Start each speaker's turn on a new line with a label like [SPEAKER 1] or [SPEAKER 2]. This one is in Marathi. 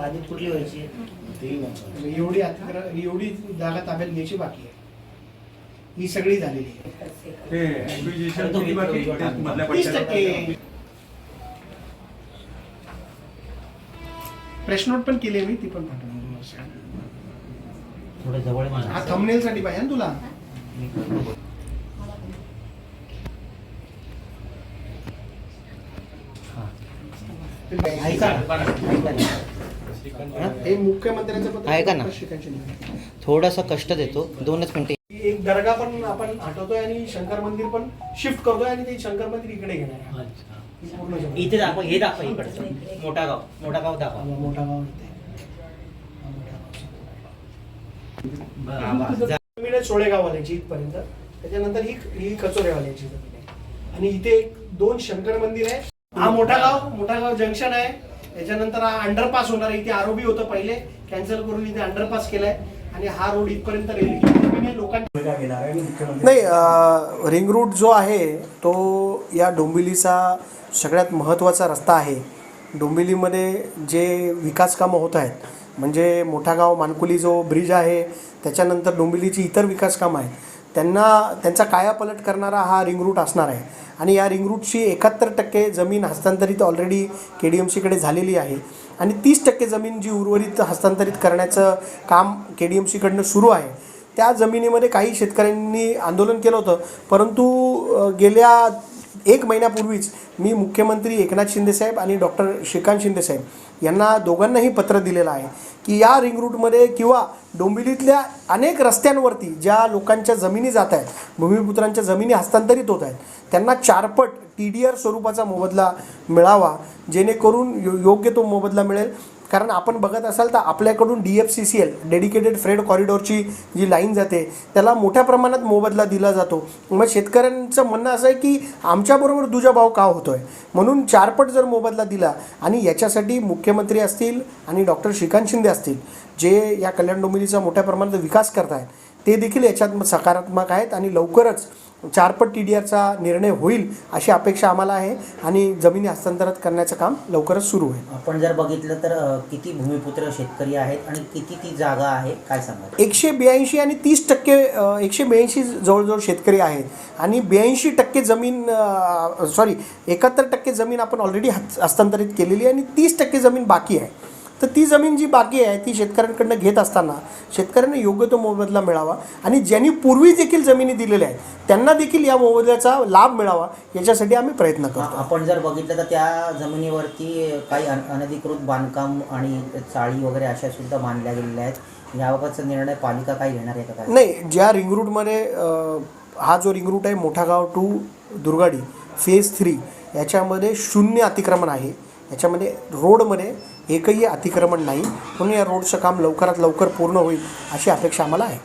[SPEAKER 1] बाधित कुठली व्हायची?
[SPEAKER 2] म्हणजे एवढी अतिक्रम एवढी जागा ताब्यात घ्यायची बाकी आहे. ही सगळी झालेली आहे.
[SPEAKER 3] ते acquisition किती बाकी? ते मधल्या
[SPEAKER 2] तीस
[SPEAKER 3] पट्ट्याला
[SPEAKER 2] टक्के. प्रेस नोट पण केली मी ती पण पाठवणार
[SPEAKER 1] थोडं जवळ
[SPEAKER 2] हा. थंबनेल साठी पाहिजे ना तुला?
[SPEAKER 1] ऐका ऐका.
[SPEAKER 2] हे मुख्यमंत्र्यांचं पत्र
[SPEAKER 4] ऐका ना.
[SPEAKER 2] शिकायचे नाही.
[SPEAKER 4] थोडासा कष्ट देतो दोनच मिनिटे
[SPEAKER 2] एक दर्गा पण आपण हटवतोय आणि शंकर मंदिर पण शिफ्ट करतोय आणि ते शंकर मंदिर इकडे घेणार आहे
[SPEAKER 1] अच्छा.
[SPEAKER 2] ही पूर्ण जमीन.
[SPEAKER 1] इथे दाखव हे दाखव इकडचं मोठा गाव मोठा गाव दाखव
[SPEAKER 2] मोठा गाव इथे हा, मोठा गाव. जमीन आहे सोळेगाववाल्याची इथपर्यंत त्याच्यानंतर ही ही कचोरेवाल्याची जमीन आहे आणि इथे एक दोन शंकर मंदिर आहे हा मोठा गाव मोठा गाव जंक्शन आहे त्याच्यानंतर हा अंडरपास होणार आहे. इथे आरोबी होतं पहिले. कॅन्सल करून इथे अंडरपास केलाय. आणि हा रोड इथपर्यंत रेल्वे लोकांना घेणार आहे मुख्यमंत्री.
[SPEAKER 5] नाही रिंग रूट जो आहे तो या डोंबिवलीचा सगळ्यात महत्त्वाचा रस्ता आहे. डोंबिवलीमध्ये जे विकास कामं होत आहेत म्हणजे मोठा गाव मानकुली जो ब्रिज आहे त्याच्यानंतर डोंबिवलीची इतर विकास कामं आहेत. त्यांना त्यांचा कायापलट करणारा हा रिंग रूट असणार आहे. आणि या रिंग रूटची एकाहत्तर टक्के जमीन हस्तांतरित ऑलरेडी के डी एम सीकडे झालेली आहे. आणि तीस टक्के जमीन जी उर्वरित हस्तांतरित करण्याचं काम के डी एम सीकडनं सुरू आहे. त्या जमिनीमध्ये काही शेतकऱ्यांनी आंदोलन केलं होतं. परंतु गेल्या एक महिन्यापूर्वीच मी मुख्यमंत्री एकनाथ शिंदेसाहेब आणि डॉक्टर श्रीकांत शिंदेसाहेब यांना दोघांनाही पत्र दिलेलं आहे की या रिंग रूटमध्ये किंवा डोंबिवलीतल्या अनेक रस्त्यांवरती ज्या लोकांच्या जमिनी जात आहेत भूमिपुत्रांच्या जमिनी हस्तांतरित होत आहेत त्यांना चारपट टी डी आर स्वरूपाचा मोबदला मिळावा जेणेकरून यो योग्य तो मोबदला मिळेल. कारण आपण बघत असाल तर आपल्याकडून D F C C L dedicated freight कॉरिडॉरची जी लाईन जाते त्याला मोठ्या प्रमाणात मोबदला दिला जातो. मग शेतकऱ्यांचं म्हणणं असं आहे की आमच्याबरोबर दुजा भाव का आहे म्हणून चारपट जर मोबदला दिला आणि याच्यासाठी मुख्यमंत्री असतील आणि डॉक्टर श्रीकांत शिंदे असतील जे या कल्याण डोंबिवलीचा मोठ्या प्रमाणात विकास करत आहेत ते देखील याच्यात सकारात्मक आहेत आणि लवकरच चारपट टी डी आरचा निर्णय होईल अशी अपेक्षा आम्हाला आहे आणि जमिनी हस्तांतरित करण्याचं काम लवकरच सुरू होईल
[SPEAKER 1] आपण जर बघितलं तर किती भूमिपुत्र शेतकरी आहेत आणि किती ती जागा आहे काय सांगा
[SPEAKER 5] एकशे ब्याऐंशी आणि तीस टक्के एकशे ब्याऐंशी जवळजवळ शेतकरी आहेत आणि ब्याऐंशी टक्के जमीन सॉरी एकाहत्तर टक्के जमीन आपण ऑलरेडी हस्तांतरित केलेली आहे आणि तीस टक्के जमीन बाकी आहे. तर ती जमीन जी बाकी आहे ती शेतकऱ्यांकडनं घेत असताना शेतकऱ्यांना योग्य तो मोबदला मिळावा आणि ज्यांनी पूर्वी देखील जमिनी दिलेल्या आहेत त्यांना देखील या मोबदल्याचा लाभ मिळावा याच्यासाठी आम्ही प्रयत्न करतो.
[SPEAKER 1] आपण जर बघितलं तर त्या जमिनीवरती काही अन- अनधिकृत बांधकाम आणि चाळी वगैरे अशा सुद्धा बांधल्या गेलेल्या आहेत. याबाबतचा निर्णय पालिका काय घेणार आहे का
[SPEAKER 5] नाही ज्या रिंग रूटमध्ये हा जो रिंग रूट आहे मोठा गाव टू दुर्गाडी फेज थ्री याच्यामध्ये शून्य अतिक्रमण आहे. याच्यामध्ये रोडमध्ये एकही अतिक्रमण नाही. म्हणून या रोडचं काम लवकरात लवकर पूर्ण होईल अशी अपेक्षा आम्हाला आहे.